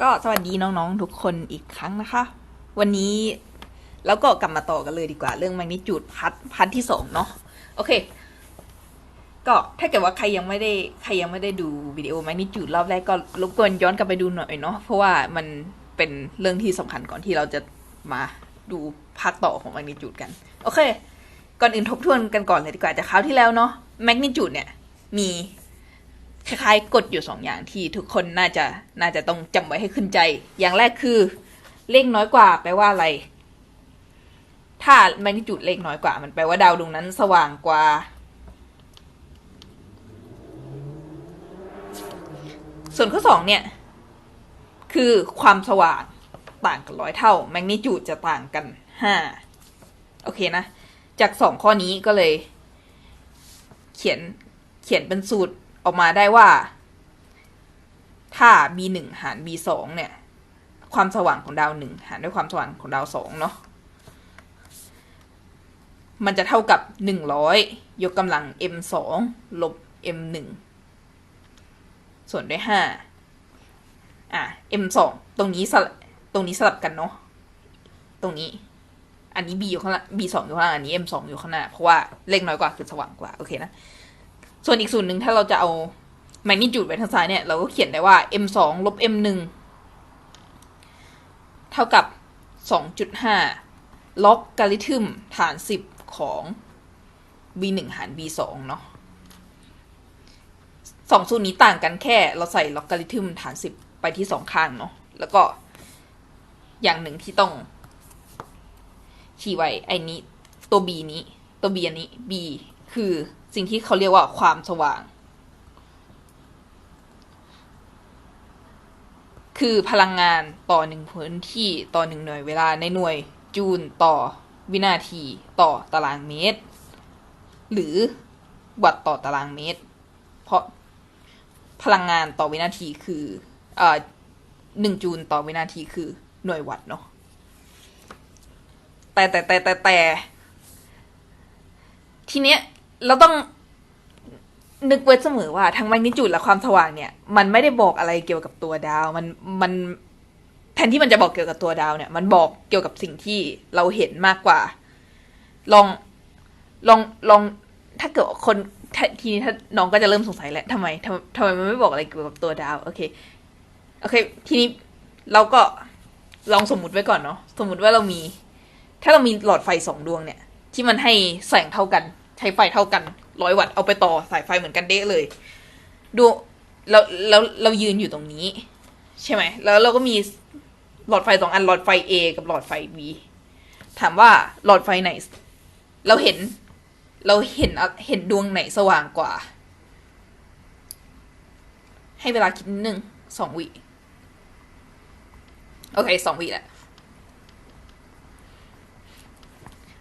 ก็สวัสดีน้องๆทุกคนอีกครั้งนะคะ วันนี้แล้วก็กลับมาต่อกันเลยดีกว่าเรื่องแมกนิจูดพัทพัทที่สองเนาะโอเค ก็ถ้าเกิดว่าใครยังไม่ได้ใครยังไม่ได้ดูวิดีโอแมกนิจูดรอบแรกก็รบกวนย้อนกลับไปดูหน่อยเนาะเพราะว่ามันเป็นเรื่องที่สำคัญก่อนที่เราจะมาดูภาคต่อของแมกนิจูดกัน โอเค ก่อนอื่นทบทวนกันก่อนเลยดีกว่าจากคราวที่แล้วเนาะแมกนิจูดเนี่ยมี คล้ายๆกฎอยู่สองอย่างที่ทุกคนน่าจะน่าจะต้องจำไว้ให้ขึ้นใจ อย่างแรกคือเลขน้อยกว่าแปลว่าอะไร ถ้าแมกนิจูดเลขน้อยกว่า มันแปลว่าดาวดวงนั้นสว่างกว่า ส่วนข้อสองเนี่ย คือความสว่างต่างกันร้อยเท่า แมกนิจูดจะต่างกันห้าโอเคนะ จากสองข้อนี้ก็เลย เขียนเขียนเป็นสูตร ออกมาได้ว่า ถ้า b หนึ่งหาร b สองเนี่ย ความสว่างของดาวหนึ่งหารด้วยความสว่างของดาวสองเนาะมันจะเท่ากับหนึ่งร้อยยกกำลัง m สองลบ m หนึ่งส่วนด้วยห้าอะ m สองตรงนี้สลับตรงนี้สลับกันเนาะ ตรงนี้ อันนี้ b อยู่ข้างล่าง b สองอยู่ข้างล่าง อันนี้ m สองอยู่ข้างหน้า เพราะว่าเลขน้อยกว่าคือสว่างกว่า โอเคนะ ส่วนอีกส่วนหนึ่งถ้าเราจะเอาแมกนิจูดไว้ทางซ้ายเนี่ย เราก็เขียนได้ว่า m สองลบ m หนึ่งเท่ากับสองจุดห้าล็อกกาลิทึมฐานสิบของ b หนึ่งหาร b สองเนาะสองสูตรนี้ต่างกันแค่เราใส่ล็อกกาลิทึมฐานสิบไปที่สองข้างเนาะแล้วก็อย่างหนึ่งที่ต้องชี้ไว้ไอ้นี้ตัว b นี้ตัว b อันนี้ b คือ สิ่งที่เขาเรียกว่าความสว่าง คือพลังงานต่อหนึ่งพื้นที่ต่อหนึ่งหน่วยเวลาในหน่วยจูลต่อวินาทีต่อตารางเมตร หรือวัตต์ต่อตารางเมตร เพราะพลังงานต่อวินาทีคือเอ่อหนึ่งจูลต่อวินาทีคือหน่วยวัตต์เนาะแต่แต่แต่แต่แต่ทีเนี้ย เราต้องนึกไว้เสมอว่าทั้งแมกนิจูดและความสว่างเนี่ย มันไม่ได้บอกอะไรเกี่ยวกับตัวดาว มันมันแทนที่มันจะบอกเกี่ยวกับตัวดาวเนี่ย มันบอกเกี่ยวกับสิ่งที่เราเห็นมากกว่า ลองลองลองถ้าเกิดคนทีนี้ถ้าน้องก็จะเริ่มสงสัยแหละทำไมทำไมทำไมมันไม่บอกอะไรเกี่ยวกับตัวดาว โอเค โอเค ทีนี้เราก็ลองสมมุติไว้ก่อนเนาะสมมุติว่าเรามี ถ้าเรามีหลอดไฟสองดวงเนี่ย ที่มันให้แสงเท่ากัน ใช้ไฟเท่ากันร้อยวัตต์เอาไปต่อสายไฟเหมือนกันเด้เลย ดูเราเราเรายืนอยู่ตรงนี้ ใช่ไหม แล้วเราก็มีหลอดไฟสองอันหลอดไฟ A กับหลอดไฟ B ถามว่าหลอดไฟไหน เราเห็น เราเห็นเห็นดวงไหนสว่างกว่า ให้เวลาคิดนิดนึงสองวิ โอเคสองวิแหละ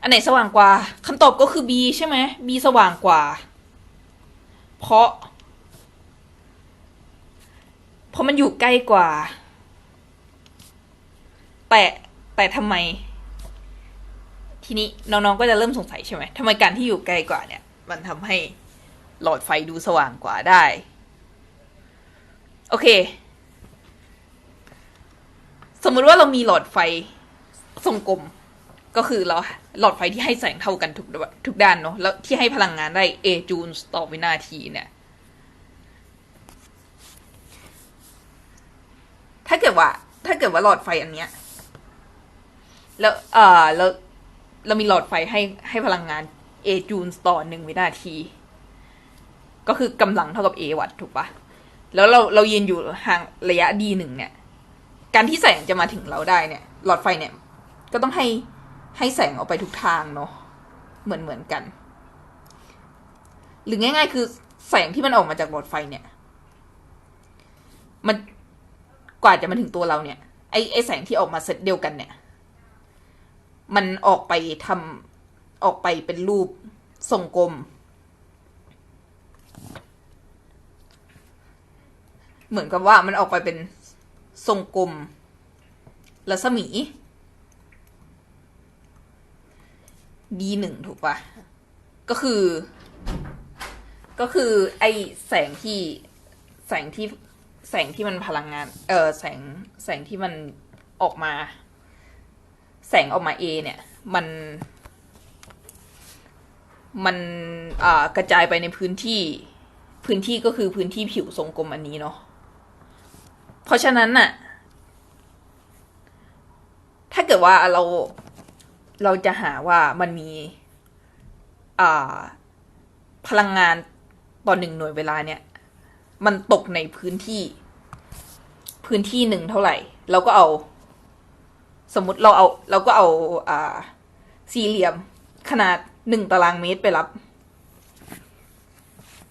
อันไหนสว่างกว่าคำตอบก็คือ B ใช่ไหม B สว่างกว่า เพราะ เพราะมันอยู่ใกล้กว่า แต่แต่ทำไม ทีนี้น้องๆก็จะเริ่มสงสัยใช่ไหมทำไมการที่อยู่ไกลกว่าเนี่ย มันทำให้หลอดไฟดูสว่างกว่าได้ โอเค สมมติว่าเรามีหลอดไฟทรงกลม ก็คือเราหลอดไฟที่ให้แสงเท่ากันทุกทุกด้านเนาะแล้วที่ให้พลังงานได้ A จูลต่อวินาทีเนี่ยถ้าเกิดว่า ถ้าเกิดว่าหลอดไฟอันเนี้ยแล้วเออแล้วเรามีหลอดไฟให้ให้พลังงาน A จูลต่อหนึ่งวินาที ก็คือกำลังเท่ากับ A วัตถูกปะแล้วเราเรายืนอยู่ห่างระยะ D หนึ่งเนี่ย การที่แสงจะมาถึงเราได้เนี่ย หลอดไฟเนี่ย ก็ต้องให้ ให้แสงออกไปทุกทางเนาะเหมือนเหมือนกัน หรือง่าย ๆ คือแสงที่มันออกมาจากหลอดไฟเนี่ย มันกว่าจะมาถึงตัวเราเนี่ยไอไอแสงที่ออกมาเซตเดียวกันเนี่ย มันออกไปทำออกไปเป็นรูปทรงกลม เหมือนกับว่ามันออกไปเป็นทรงกลมรัศมี D หนึ่งถูกปะก็คือ ก็คือ ไอแสงที่แสงที่แสงที่มันพลังงาน เออแสงแสงที่มันออกมา แสงออกมา A เนี่ย มัน มันอ่ากระจายไปในพื้นที่ พื้นที่ก็คือพื้นที่ผิวทรงกลมอันนี้เนาะเพราะฉะนั้นน่ะ ถ้าเกิดว่าเรา เราจะหาว่ามันมีพลังงานต่อหนึ่งหน่วยเวลาเนี่ย มันตกในพื้นที่ พื้นที่หนึ่งเท่าไหร่ เราก็เอา สมมติเราเอา เราก็เอาอ่าสี่เหลี่ยมขนาดหนึ่งตารางเมตรไปรับ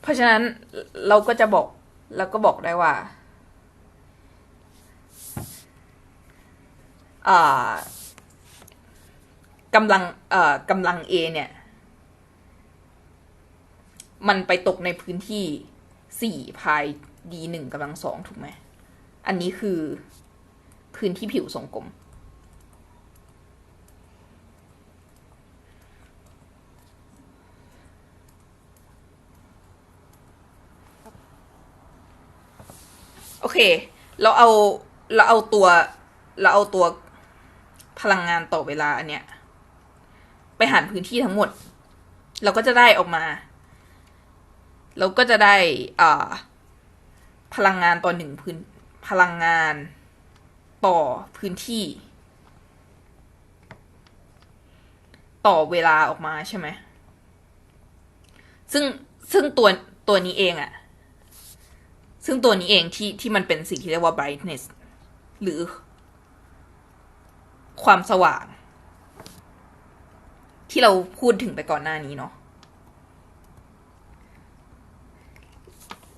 เพราะฉะนั้นเราก็จะบอกเราก็บอกได้ว่าอ่า กำลังเอ่อกำลัง A เนี่ย มันไปตกในพื้นที่สี่พาย d หนึ่งกำลังสองถูกไหม อันนี้คือพื้นที่ผิวทรงกลม โอเค เราเอา เราเอาตัว เราเอาตัวพลังงานต่อเวลาอันเนี้ย หารพื้นที่ทั้งหมด เราก็จะได้ออกมา เราก็จะได้อ่าพลังงานต่อหนึ่งพื้นพลังงานต่อพื้นที่ ต่อเวลาออกมาใช่ไหมซึ่งซึ่งตัวตัวนี้เองอะซึ่งตัวนี้เองที่ที่มันเป็นสิ่งที่เรียกว่า brightness หรือความสว่าง ที่เราพูดถึงไปก่อนหน้านี้เนาะ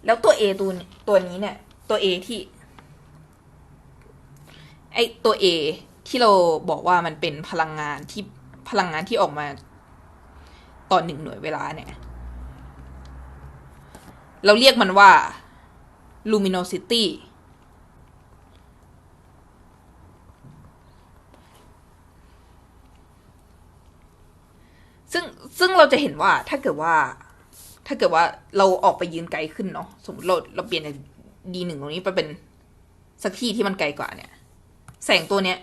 แล้วตัว A ตัวตัวนี้เนี่ย ตัว A ที่ไอตัว A ที่เราบอกว่ามันเป็นพลังงานที่พลังงานที่ออกมาต่อหนึ่งหน่วยเวลาเนี่ย เราเรียกมันว่า luminosity ซึ่งซึ่ง เราจะเห็นว่าถ้าเกิดว่า ถ้าเกิดว่าเราออกไปยืนไกลขึ้นเนาะสมมติเราเราเปลี่ยนจากดีหนึ่งตรงนี้ไปเป็นสักที่ที่มันไกลกว่าเนี่ย แสงตัวเนี้ย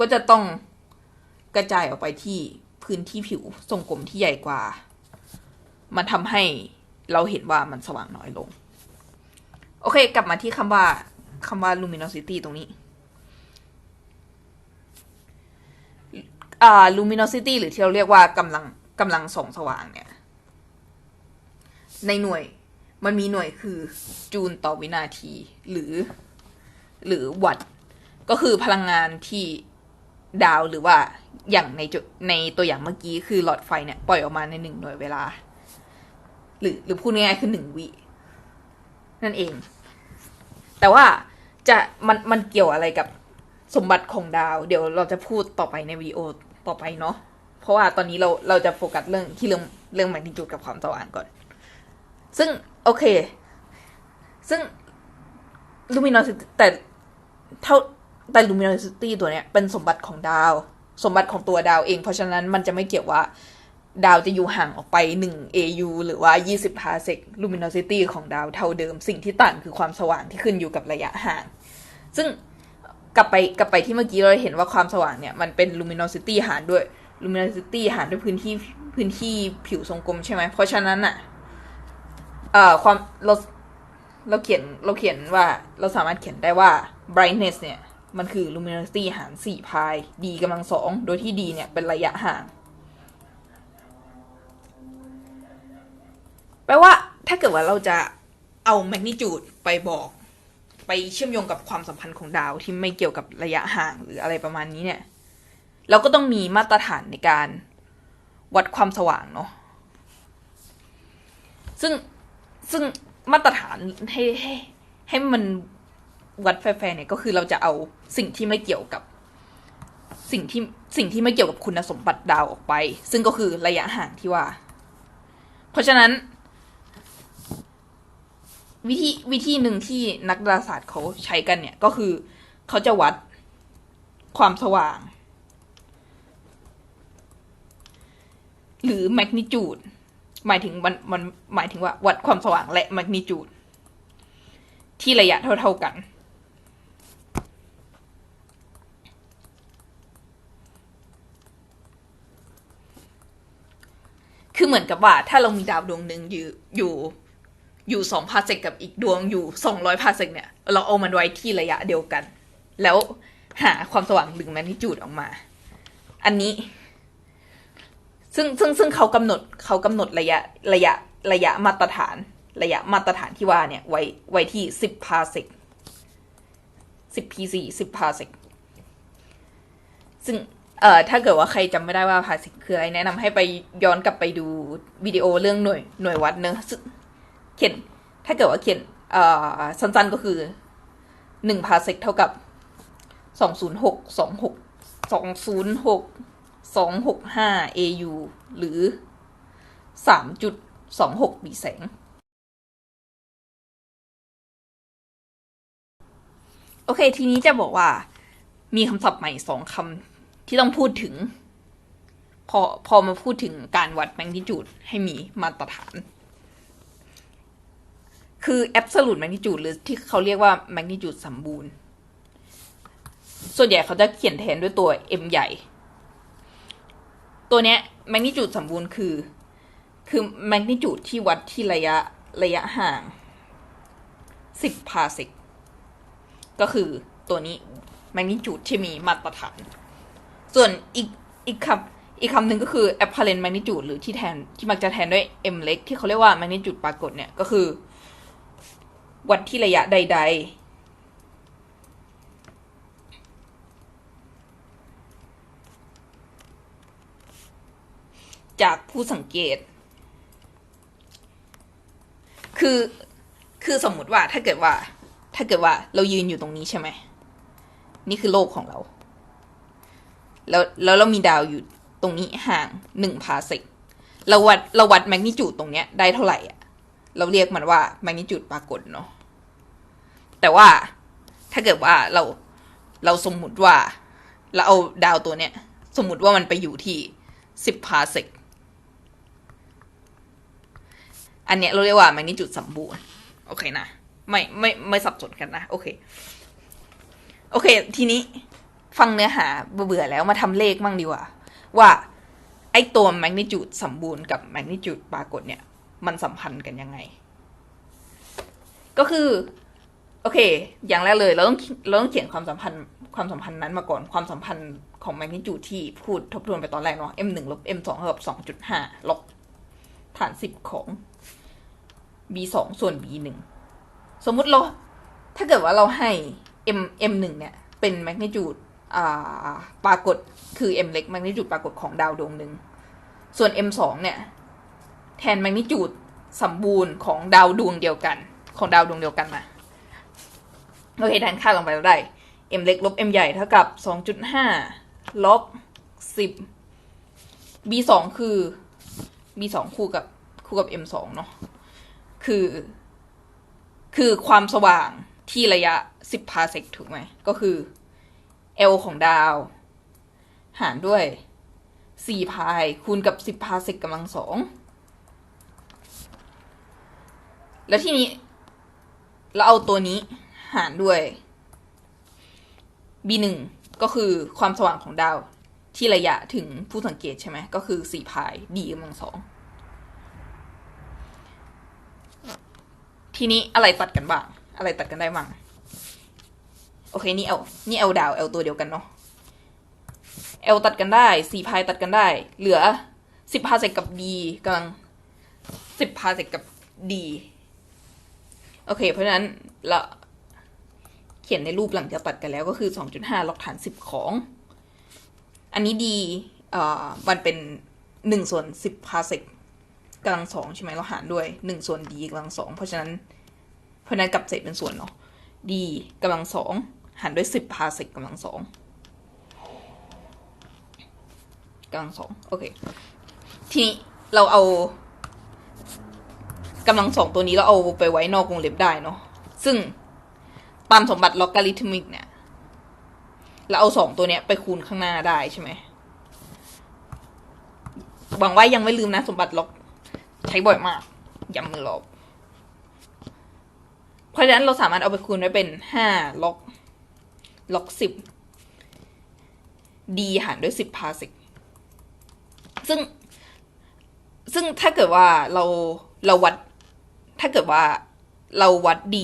ก็จะต้องกระจายออกไปที่พื้นที่ผิวทรงกลมที่ใหญ่กว่า มันทำให้เราเห็นว่ามันสว่างน้อยลง โอเค กลับมาที่คำว่าคำว่า luminosity ตรงนี้อ่า luminosity หรือที่เราเรียกว่ากำลัง กำลังส่องสว่างเนี่ย ในหน่วยมันมีหน่วยคือจูลต่อวินาที หรือ หรือวัตต์ก็คือพลังงานที่ดาวหรือว่าอย่างในจุในตัวอย่างเมื่อกี้คือหลอดไฟเนี่ย ปล่อยออกมาในหนึ่งหน่วยเวลา หรือหรือพูดง่ายๆคือหนึ่งวิ นั่นเอง แต่ว่าจะมันมันเกี่ยวอะไรกับสมบัติของดาว เดี๋ยวเราจะพูดต่อไปในวิดีโอต่อไปเนาะ เพราะว่าตอนนี้เราเราจะโฟกัสเรื่องที่เรื่องเรื่องแมกนิจูดกับความสว่างก่อน ซึ่งโอเค ซึ่ง luminosity แต่เท่าแต่ luminosity ตัวเนี้ยเป็นสมบัติของดาว สมบัติของตัวดาวเอง เพราะฉะนั้นมันจะไม่เกี่ยวว่า ดาวจะอยู่ห่างออกไป 1 AU หรือว่า 20 parsec luminosity ของดาวเท่าเดิม สิ่งที่ต่างคือความสว่างที่ขึ้นอยู่กับระยะห่าง ซึ่งกลับไปกลับไปที่เมื่อกี้เราเห็นว่าความสว่างเนี่ย มันเป็น luminosity หารด้วย luminosity หารด้วยพื้นที่พื้นที่ผิวทรงกลมใช่ไหมเพราะฉะนั้นอะเอ่อความเราเราเขียนเราเขียนว่าเราสามารถเขียนได้ว่า brightness เนี่ย มันคือ luminosity หาร4พาย d กำลังสองโดยที่ d เนี่ย เป็นระยะห่าง แปลว่าถ้าเกิดว่าเราจะเอาแมกนิจูดไปบอก ไปเชื่อมโยงกับความสัมพันธ์ของดาวที่ไม่เกี่ยวกับระยะห่างหรืออะไรประมาณนี้เนี่ย เราก็ต้องมีมาตรฐานในการวัดความสว่างเนาะซึ่งซึ่งมาตรฐานให้ให้ให้มันวัดแฟร์เนี่ยก็คือเราจะเอาสิ่งที่ไม่เกี่ยวกับสิ่งที่สิ่งที่ไม่เกี่ยวกับคุณสมบัติดาวออกไป ซึ่งก็คือระยะห่างที่ว่า เพราะฉะนั้น วิธีวิธีหนึ่งที่นักดาราศาสตร์เขาใช้กันเนี่ยก็คือเขาจะวัดความสว่าง หรือแมกนิจูดหมายถึงมันมันหมายถึงว่า วัดความสว่างและแมกนิจูดที่ระยะเท่า ๆกันคือเหมือนกับว่าถ้าเรามีดาวดวงหนึ่งอยู่อยู่อยู่สองพาเซกกับอีกดวงอยู่สองร้อยพาเซกเนี่ย เราเอามันไว้ที่ระยะเดียวกัน แล้วหาความสว่างดึงแมกนิจูดออกมา อันนี้ ซึ่งซึ่งซึ่งเขากำหนดเขากำหนดระยะระยะระยะมาตรฐานระยะมาตรฐานที่ว่าเนี่ย ไว้ไว้ที่สิบพาเซกสิบพีซีสิบพาเซกซึ่งเอ่อถ้าเกิดว่าใครจำไม่ได้ว่าพาเซกคืออะไรแนะนำให้ไปย้อนกลับไปดูวิดีโอเรื่องหน่วยหน่วยวัดเนอะเขียนถ้าเกิดว่าเขียนเอ่อสั้นๆก็คือหนึ่งพาเซกเท่ากับสองศูนย์หกสองหกสองศูนย์หก สองหกห้า AU หรือสามจุดสองหกบีแสง โอเค ทีนี้จะบอกว่ามีคำศัพท์ใหม่สองคำที่ต้องพูดถึง พอพอมาพูดถึงการวัดแมกนิจูดให้มีมาตรฐาน คือ absolute magnitude หรือที่เขาเรียกว่า magnitude สมบูรณ์ ส่วนใหญ่เขาจะเขียนแทนด้วยตัว m ใหญ่ ตัวเนี้ย magnitude สมบูรณ์คือ คือ magnitude ที่วัดที่ระยะระยะห่าง10พาเซกก็คือตัวนี้ magnitude ที่มีมาตรฐาน ส่วนอีกอีกคำอีกคำหนึ่งก็คือ apparent magnitude หรือที่แทนที่มักจะแทนด้วย m เล็กที่เขาเรียกว่า magnitude ปรากฏเนี่ยก็คือ วัดที่ระยะใด ๆ จากผู้สังเกต คือคือสมมุติว่าถ้าเกิดว่า ถ้าเกิดว่าเรายืนอยู่ตรงนี้ใช่ไหม นี่คือโลกของเรา แล้วแล้วเรามีดาวอยู่ตรงนี้ห่างหนึ่งพาเซกเราวัดเราวัดแมกนิจูดตรงเนี้ยได้เท่าไหร่อะ เราเรียกมันว่าแมกนิจูดปรากฏเนาะแต่ว่าถ้าเกิดว่าเราเราสมมุติว่า เราเอาดาวตัวเนี้ย สมมุติว่ามันไปอยู่ที่สิบพาเซก อันเนี้ยเราเรียกว่าแมกนิจูดสมบูรณ์โอเคนะไม่ไม่ไม่สับสนกันนะโอเค โอเค ทีนี้ฟังเนื้อหาเบื่อแล้วมาทำเลขมั่งดีกว่า ว่าไอ้ตัวแมกนิจูดสมบูรณ์กับแมกนิจูดปรากฏเนี่ย มันสัมพันธ์กันยังไง ก็คือ โอเค อย่างแรกเลย เราต้องเราต้องเขียนความสัมพันธ์ความสัมพันธ์นั้นมาก่อนความสัมพันธ์ของแมกนิจูดที่พูดทบทวนไปตอนแรกเนาะ m หนึ่งลบ m สองเท่ากับสองจุดห้าลบฐานสิบของ b สองส่วน b หนึ่งสมมุติเรา ถ้าเกิดว่าเราให้ m m หนึ่งเนี่ย เป็นแมกนิจูดปรากฏคือ m เล็กแมกนิจูดปรากฏของดาวดวงหนึ่งส่วน m สองเนี่ย แทนแมกนิจูดสมบูรณ์ของดาวดวงเดียวกัน ของดาวดวงเดียวกันมาโอเคแทนค่าลงไปแล้วได้ m เล็กลบ m ใหญ่เท่ากับ 2.5ลบ10 b สองคือ b สองคู่กับคู่กับ m สองเนาะ คือ คือความสว่างที่ระยะ 10 พาเซกถูกไหม ก็คือ L ของดาว หารด้วย 4 พายคูณกับ 10 พาเซกกำลังสอง แล้วทีนี้ เราเอาตัวนี้หารด้วย b หนึ่งก็คือความสว่างของดาวที่ระยะถึงผู้สังเกตใช่ไหม ก็คือ 4 พาย d กำลังสอง ทีนี้อะไรตัดกันบ้าง อะไรตัดกันได้บ้าง โอเค นี่เอานี่เอาดาวเอาตัวเดียวกันเนาะ L ตัดกันได้สี่พายตัดกันได้ เหลือสิบพาเซกกับ D กำลังสิบพาเซกกับ D โอเค เพราะฉะนั้นเราเขียนในรูปหลังจากตัดกันแล้วก็คือสองจุดห้าลบฐานสิบของ อันนี้ D เอ่อมันเป็นหนึ่งส่วนสิบพาเซก กำลังสองใช่ไหมเราหารด้วยหนึ่งส่วน D กำลังสองเพราะฉะนั้นเพราะฉะนั้นกลับเศษเป็นส่วนเนาะ d กำลังสองหารด้วยสิบพาเซกกำลังสองกำลังสองโอเค ทีนี้เราเอากำลังสองตัวนี้เราเอาไปไว้นอกวงเล็บได้เนาะซึ่งตามสมบัติลอกการิทึมิกเนี่ยเราเอาสองตัวเนี้ยไปคูณข้างหน้าได้ใช่ไหมหวังว่ายังไม่ลืมนะสมบัติล็อก ใช้บ่อยมากย้ำมือลบ เพราะฉะนั้นเราสามารถเอาไปคูณไว้เป็นห้าล็อกล็อกสิบ d หารด้วยสิบพาสิกซึ่ง ซึ่งถ้าเกิดว่าเราเราวัด ถ้าเกิดว่าเราวัด d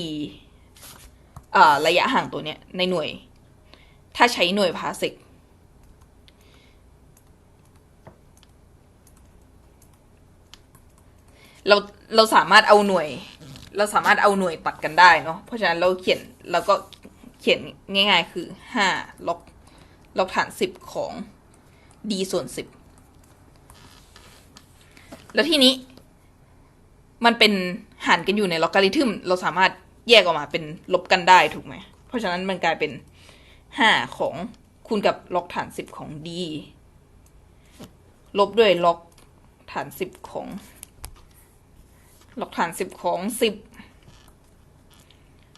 อ่าระยะห่างตัวเนี้ยในหน่วย ถ้าใช้หน่วยพาสิก เราเราสามารถเอาหน่วย เราสามารถเอาหน่วยตัดกันได้เนาะเพราะฉะนั้นเราเขียนเราก็เขียนง่ายๆคือห้าลบลบฐานสิบของ d ส่วนสิบแล้วทีนี้ มันเป็นหารกันอยู่ในล็อการิทึมเราสามารถแยกออกมาเป็นลบกันได้ถูกไหม เพราะฉะนั้นมันกลายเป็นห้าของคูณกับล็อกฐานสิบของ d ลบด้วยล็อกฐานสิบของ ล็อกฐานสิบของสิบ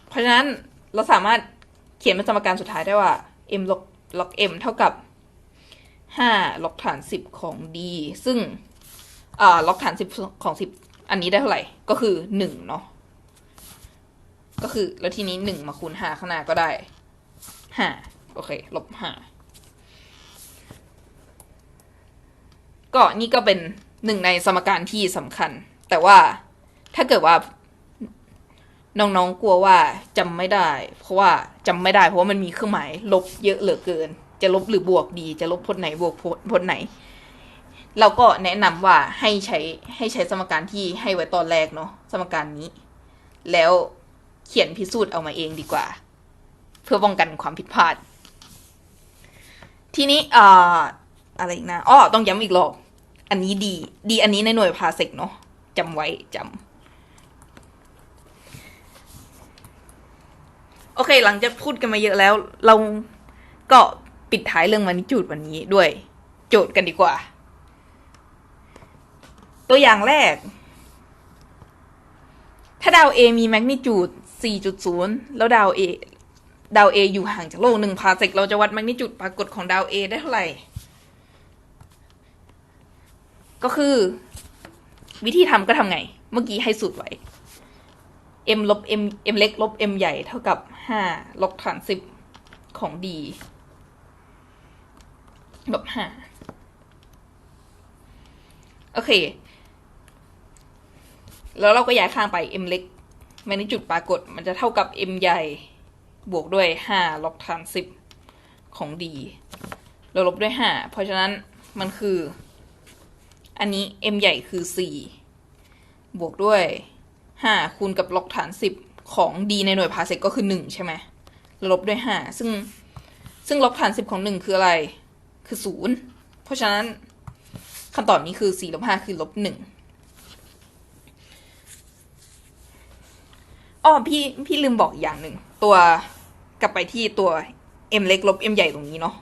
เพราะฉะนั้นเราสามารถเขียนเป็นสมการสุดท้ายได้ว่า m ล็อกล็อก m เท่ากับห้าล็อกฐานสิบของ d ซึ่งล็อกฐานสิบของสิบอันนี้ได้เท่าไหร่ ก็คือหนึ่งเนาะ ก็คือ แล้วทีนี้หนึ่งมาคูณห้าข้างหน้าก็ได้ห้าโอเค ลบห้าก็นี่ก็เป็นหนึ่งในสมการที่สำคัญ แต่ว่า ถ้าเกิดว่า น้องๆกลัวว่าจำไม่ได้ เพราะว่าจำไม่ได้ เพราะว่ามันมีเครื่องหมายลบเยอะเหลือเกิน จะลบหรือบวกดี จะลบพจน์ไหนบวกพจน์ไหน เราก็แนะนำว่าให้ใช้ให้ใช้สมการที่ให้ไว้ตอนแรกเนาะสมการนี้ แล้วเขียนพิสูจน์เอามาเองดีกว่า เพื่อป้องกันความผิดพลาด ทีนี้อ่าอะไรอีกนะอ้อต้องย้ำอีกรอบอันนี้ดี ดีอันนี้ในหน่วยพาเซกเนาะจำไว้จำ โอเค หลังจากพูดกันมาเยอะแล้ว เราก็ปิดท้ายเรื่องมานิจูดวันนี้ด้วย โจทย์กันดีกว่า ตัวอย่างแรก ถ้าดาว A มีแมกนิจูด 4.0 แล้วดาว A ดาว A อยู่ห่างจากโลกหนึ่งพาเซกเราจะวัดแมกนิจูดปรากฏของดาว A ได้เท่าไหร่ ก็คือ วิธีทำก็ทำไง เมื่อกี้ให้สูตรไว้ m ลบ m m เล็กลบ m ใหญ่เท่ากับห้าลบฐานสิบของ d ลบห้าโอเค แล้วเราก็ย้ายข้างไป m เล็กมกนิจูดปรากฏมันจะเท่ากับ m ใหญ่บวกด้วยห้าลบฐานสิบของ d เราลบด้วยห้าเพราะฉะนั้นมันคือ อันนี้ m ใหญ่คือสี่บวกด้วย ห้าคูณกับล็อกฐานสิบของ d ในหน่วยพาเซกก็คือหนึ่งใช่ไหมลบด้วยห้าซึ่งซึ่งล็อกฐานสิบของหนึ่งคืออะไร คือศูนย์เพราะฉะนั้นคำตอบนี้คือสี่ลบห้าคือลบหนึ่งอ้อพี่พี่ลืมบอกอย่างหนึ่ง ตัวกลับไปที่ตัว m เล็กลบ m ใหญ่ตรงนี้เนาะ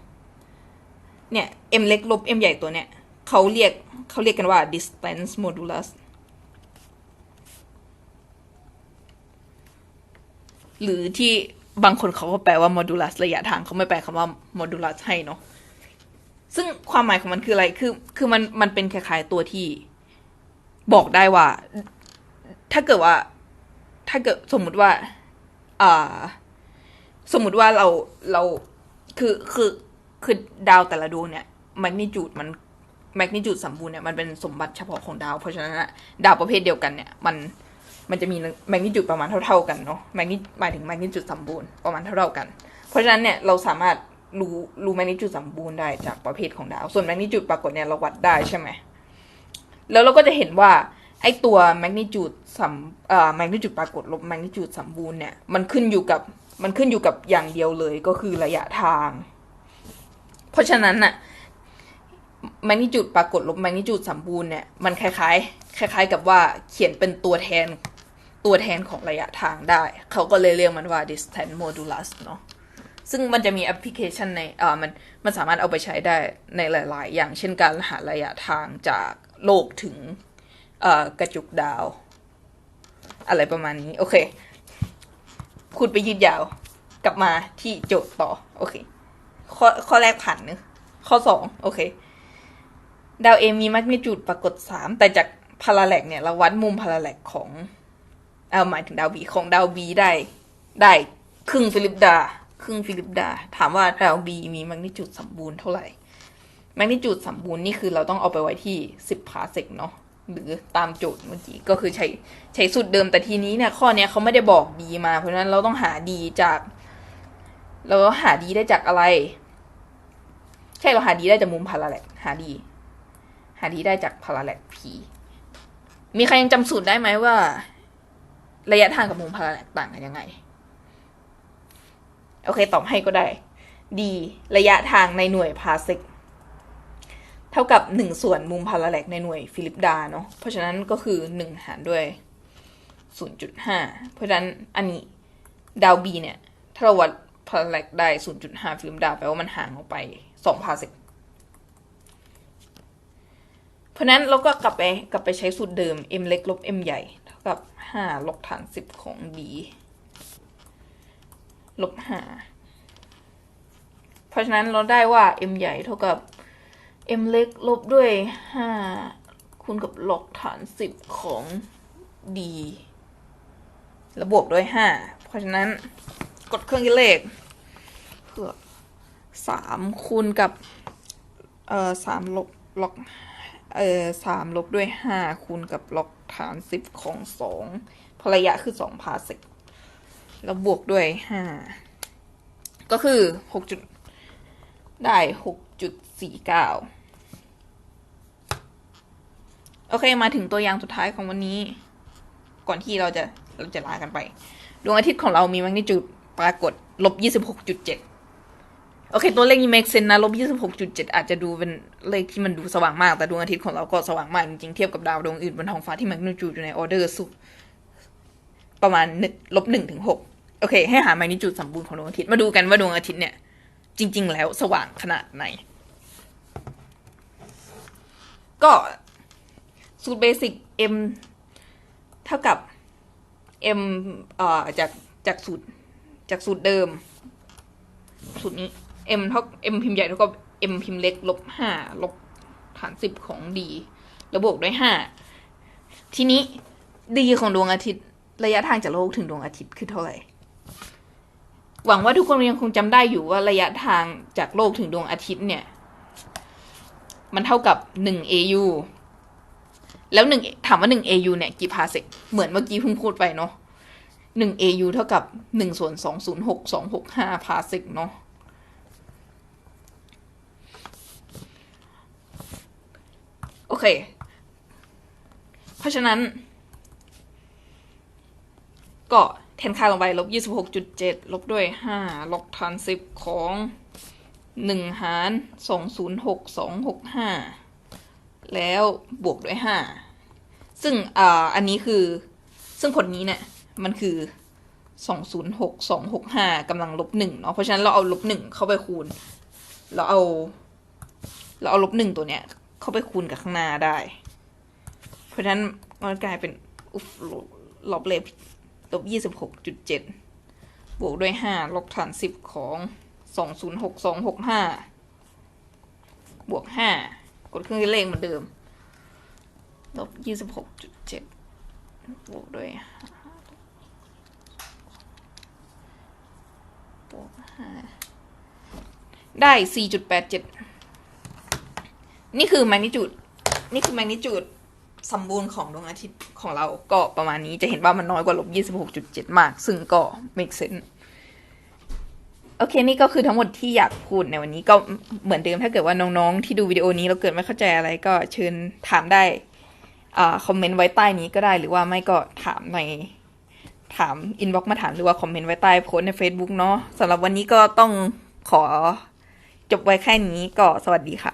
เนี่ย m เล็กลบ m ใหญ่ตัวเนี้ยเขาเรียกเขาเรียกกันว่า distance modulus หรือที่บางคนเขาก็แปลว่า modulus ระยะทางเขาไม่แปลคำว่า modulus ให้เนาะซึ่งความหมายของมันคืออะไร คือ คือมัน มันเป็นคล้ายๆตัวที่บอกได้ว่า ถ้าเกิดว่า ถ้าเกิดสมมุติว่า อ่า สมมุติว่าเรา เรา คือ คือ คือดาวแต่ละดวงเนี่ย แมกนิจูดมันแมกนิจูดสมบูรณ์เนี่ย มันเป็นสมบัติเฉพาะของดาว เพราะฉะนั้นอะดาวประเภทเดียวกันเนี่ย มัน มันจะมีแมกนิจูดประมาณเท่า ๆกันเนาะแมกนิหมายถึงแมกนิจูดสมบูรณ์ประมาณเท่าๆกัน เพราะฉะนั้นเนี่ยเราสามารถรู้รู้แมกนิจูดสมบูรณ์ได้จากประเภทของดาว ส่วนแมกนิจูดปรากฏเนี่ยเราวัดได้ใช่ไหมแล้วเราก็จะเห็นว่าไอตัวแมกนิจูดสัมเอ่อแมกนิจูดปรากฏลบแมกนิจูดสมบูรณ์เนี่ยมันขึ้นอยู่กับมันขึ้นอยู่กับอย่างเดียวเลยก็คือระยะทาง เพราะฉะนั้นน่ะแมกนิจูดปรากฏลบแมกนิจูดสมบูรณ์เนี่ยมันคล้ายๆคล้าย ๆ กับว่าเขียนเป็นตัวแทน ตัวแทนของระยะทางได้ เขาก็เลยเรียกมันว่า distance modulus เนาะซึ่งมันจะมีแอปพลิเคชันในเอ่อมันมันสามารถเอาไปใช้ได้ในหลาย ๆ อย่างเช่นการหาระยะทางจากโลกถึงเอ่อกระจุกดาว อะไรประมาณนี้ โอเค คุดไปยืดยาวกลับมาที่โจทย์ต่อ โอเค ข้อข้อแรกผ่านเนอะข้อสองโอเค ดาวเอมีแมกนิจูดปรากฏสามแต่จากพาราแลกเนี่ย เราวัดมุมพาราแลกของ เอาหมายถึงดาวบีของดาวบีได้ ได้ครึ่งฟิลิปดา ครึ่งฟิลิปดา ถามว่าดาวบีมีแมกนิจูดสมบูรณ์เท่าไหร่แมกนิจูดสมบูรณ์นี่คือเราต้องเอาไปไว้ที่ 10พาเซกเนาะหรือตามโจทย์เมื่อกี้ก็คือใช้ใช้สูตรเดิมแต่ทีนี้เนี่ยข้อเนี้ยเขาไม่ได้บอกดีมา เพราะฉะนั้นเราต้องหาดีจาก เราหาดีได้จากอะไร ใช่เราหาดีได้จากมุมพาราแลกหาดี หาดีได้จากพาราแลกพีมีใครยังจำสูตรได้ไหมว่า ระยะทางกับมุมพาราแลกต่างกันยังไง โอเค ตอบให้ก็ได้ดีระยะทางในหน่วยพาเซกเท่ากับหนึ่งส่วนมุมพาราแลกในหน่วยฟิลิปดาเนาะเพราะฉะนั้นก็คือหนึ่งหารด้วยศูนย์จุดห้าเพราะฉะนั้นอันนี้ดาวบีเนี่ย ถ้าเราวัดพาราแลกได้ศูนย์จุดห้าฟิลิปดาแปลว่ามันห่างออกไปสองพาเซกเพราะนั้นเราก็กลับไปกลับไปใช้สูตรเดิม m เล็กลบ m ใหญ่ ท่ากับห้าลบฐานสิบของ d ลบห้าเพราะฉะนั้นเราได้ว่า m ใหญ่เท่ากับ m เล็กลบด้วยห้าคูณกับลบฐานสิบของ d แล้วบวกด้วยห้าเพราะฉะนั้นกดเครื่องคิดเลขเพื่อสามคูณกับเอ่อสามลบลบ เออสามลบด้วยห้าคูณกับลบฐานสิบของสองพระยะคือสองพาเซกแล้วบวกด้วยห้าก็คือหกจุดได้หกจุดสี่เก้าโอเคมาถึงตัวอย่างสุดท้ายของวันนี้ ก่อนที่เราจะเราจะลากันไป ดวงอาทิตย์ของเรามีแมกนิจูดปรากฏลบยี่สิบหกจุดเจ็ด โอเค ตัวเลขนี้ make sense นะลบยี่สิบหกจุดเจ็ดอาจจะดูเป็นเลขที่มันดูสว่างมาก แต่ดวงอาทิตย์ของเราก็สว่างมาก จริงๆ เทียบกับดาวดวงอื่นบนท้องฟ้าที่แมกนิจูดอยู่ในออเดอร์สุดประมาณลบหนึ่งถึงหกโอเค ให้หาแมกนิจูดสมบูรณ์ของดวงอาทิตย์มาดูกันว่าดวงอาทิตย์เนี่ย จริง ๆ แล้วสว่างขนาดไหน ก็สูตรเบสิก m เท่ากับ m เอ่อจากจากสูตรจากสูตรเดิมสูตรนี้ m เท่า m พิมพ์ใหญ่เท่ากับ m พิมพ์เล็กลบห้าลบฐานสิบของ d แล้วบวกด้วยห้าทีนี้ d ของดวงอาทิตย์ระยะทางจากโลกถึงดวงอาทิตย์คือเท่าไหร่ หวังว่าทุกคนยังคงจำได้อยู่ว่าระยะทางจากโลกถึงดวงอาทิตย์เนี่ย มันเท่ากับหนึ่ง AU แล้วหนึ่งถามว่าหนึ่ง AU เนี่ยกี่พาเซกเหมือนเมื่อกี้เพิ่งพูดไปเนาะหนึ่ง AU เท่ากับหนึ่งส่วนสองศูนย์หกสองหกห้าพาเซกเนาะโอ เค เพราะฉะนั้น ก็แทนค่าลงไปลบยี่สิบหกจุดเจ็ดลบด้วยห้าลบฐานสิบของหนึ่งหารสองศูนย์หกสองหกห้าแล้วบวกด้วยห้าซึ่งอ่าอันนี้คือ ซึ่งผลนี้เนี่ย มันคือสองศูนย์หกสองหกห้ากำลังลบหนึ่งเนาะ เพราะฉะนั้นเราเอาลบหนึ่งเข้าไปคูณ เราเอา เราเอาลบหนึ่งตัวเนี้ย เข้าไปคูณกับข้างหน้าได้ เพราะฉะนั้นมันกลายเป็นอุฟลบเลขลบยี่สิบหกจุดเจ็ดบวกด้วยห้าลบฐานสิบของสองศูนย์หกสองหกห้าบวกห้ากดเครื่องคิดเลขเหมือนเดิมลบยี่สิบหกจุดเจ็ดบวกด้วยบวกห้าได้สี่จุดแปดเจ็ด นี่คือแมกนิจูดนี่คือแมกนิจูดสมบูรณ์ของดวงอาทิตย์ของเราก็ประมาณนี้จะเห็นว่ามันน้อยกว่าลบ26.7มาก ซึ่งก็ make sense โอเค นี่ก็คือทั้งหมดที่อยากพูดในวันนี้ก็เหมือนเดิมถ้าเกิดว่าน้องๆ ที่ดูวิดีโอนี้เราเกิดไม่เข้าใจอะไรก็เชิญถามได้อ่าคอมเมนต์ไว้ใต้นี้ก็ได้หรือว่าไม่ก็ถามในถามอินบ็อกมาถามหรือว่าคอมเมนต์ไว้ใต้โพสใน Facebook เนาะสำหรับวันนี้ก็ต้องขอจบไว้แค่นี้ก็สวัสดีค่ะ